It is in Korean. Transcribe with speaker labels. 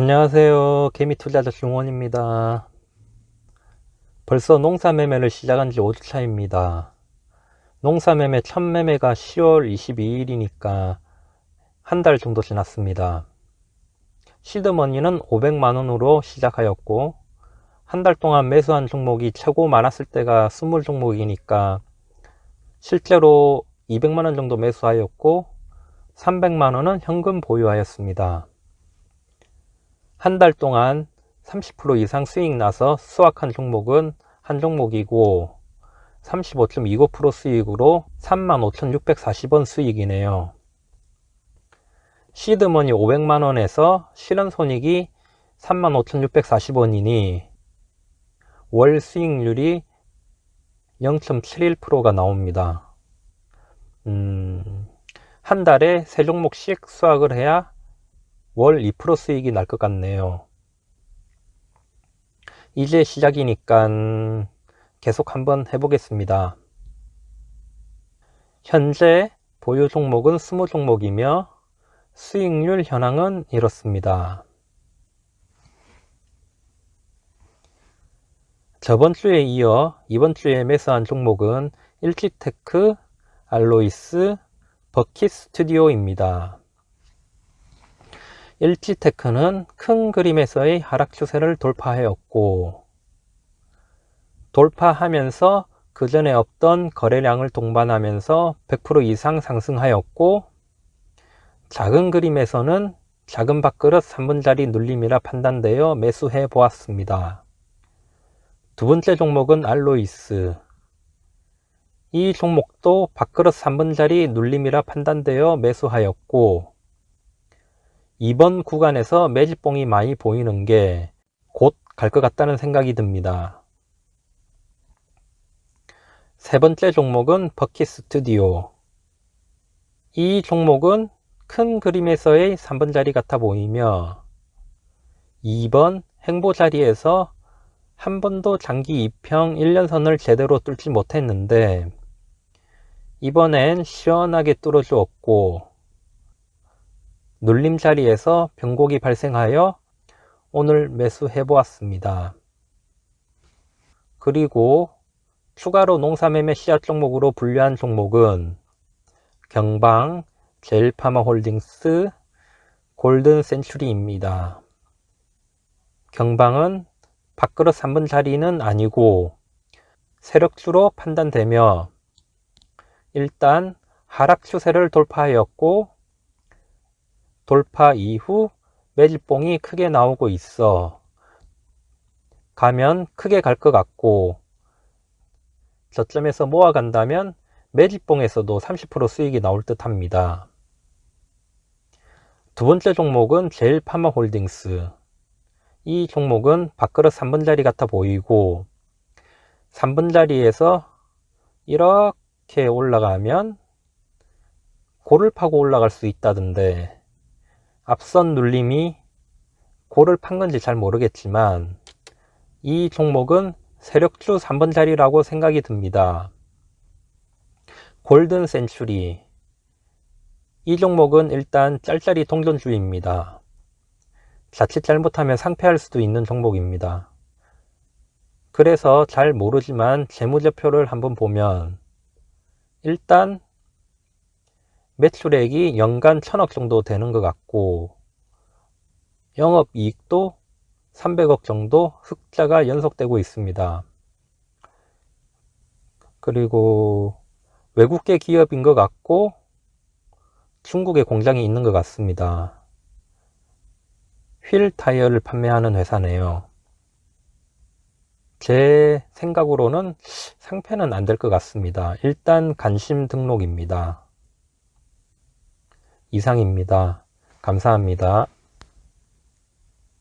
Speaker 1: 안녕하세요. 개미투자자 중원입니다. 벌써 농사매매를 시작한 지 5주차입니다. 농사매매 첫 매매가 10월 22일이니까 한 달 정도 지났습니다. 시드머니는 500만원으로 시작하였고 한 달 동안 매수한 종목이 최고 많았을 때가 20종목이니까 실제로 200만원 정도 매수하였고 300만원은 현금 보유하였습니다. 한 달 동안 30% 이상 수익 나서 수확한 종목은 한 종목이고 35.29% 수익으로 35,640원 수익이네요. 시드머니 500만원에서 실현손익이 35,640원이니 월 수익률이 0.71%가 나옵니다. 음, 한 달에 세 종목씩 수확을 해야 월 2% 수익이 날 것 같네요. 이제 시작이니까 계속 한번 해보겠습니다. 현재 보유 종목은 20종목이며 수익률 현황은 이렇습니다. 저번 주에 이어 이번 주에 매수한 종목은 일지테크, 알로이스, 버킷 스튜디오입니다. 일지테크는 큰 그림에서의 하락 추세를 돌파하였고 돌파하면서 그 전에 없던 거래량을 동반하면서 100% 이상 상승하였고 작은 그림에서는 작은 밥그릇 3분짜리 눌림이라 판단되어 매수해 보았습니다. 두 번째 종목은 알로이스. 이 종목도 밥그릇 3분짜리 눌림이라 판단되어 매수하였고 이번 구간에서 매집봉이 많이 보이는 게 곧 갈 것 같다는 생각이 듭니다. 세 번째 종목은 버킷 스튜디오. 이 종목은 큰 그림에서의 3번 자리 같아 보이며 2번 행보 자리에서 한 번도 장기 2평 1년선을 제대로 뚫지 못했는데 이번엔 시원하게 뚫어주었고 눌림 자리에서 변곡이 발생하여 오늘 매수해 보았습니다. 그리고 추가로 농사매매 씨앗 종목으로 분류한 종목은 경방, 제일파마홀딩스, 골든 센츄리입니다. 경방은 밥그릇 3번 자리는 아니고 세력주로 판단되며 일단 하락 추세를 돌파하였고 돌파 이후 매집봉이 크게 나오고 있어 가면 크게 갈 것 같고 저점에서 모아간다면 매집봉에서도 30% 수익이 나올 듯 합니다. 두 번째 종목은 제일 파마홀딩스. 이 종목은 밥그릇 3번 자리 같아 보이고 3번 자리에서 이렇게 올라가면 골을 파고 올라갈 수 있다던데 앞선 눌림이 골을 판 건지 잘 모르겠지만 이 종목은 세력주 3번 자리라고 생각이 듭니다. 골든 센츄리 이 종목은 일단 짤짤이 동전주의입니다. 자칫 잘못하면 상패할 수도 있는 종목입니다. 그래서 잘 모르지만 재무제표를 한번 보면 일단 매출액이 연간 천억 정도 되는 것 같고 영업이익도 300억 정도 흑자가 연속되고 있습니다. 그리고 외국계 기업인 것 같고 중국에 공장이 있는 것 같습니다. 휠 타이어를 판매하는 회사네요. 제 생각으로는 상패는 안 될 것 같습니다. 일단 관심 등록입니다. 이상입니다. 감사합니다.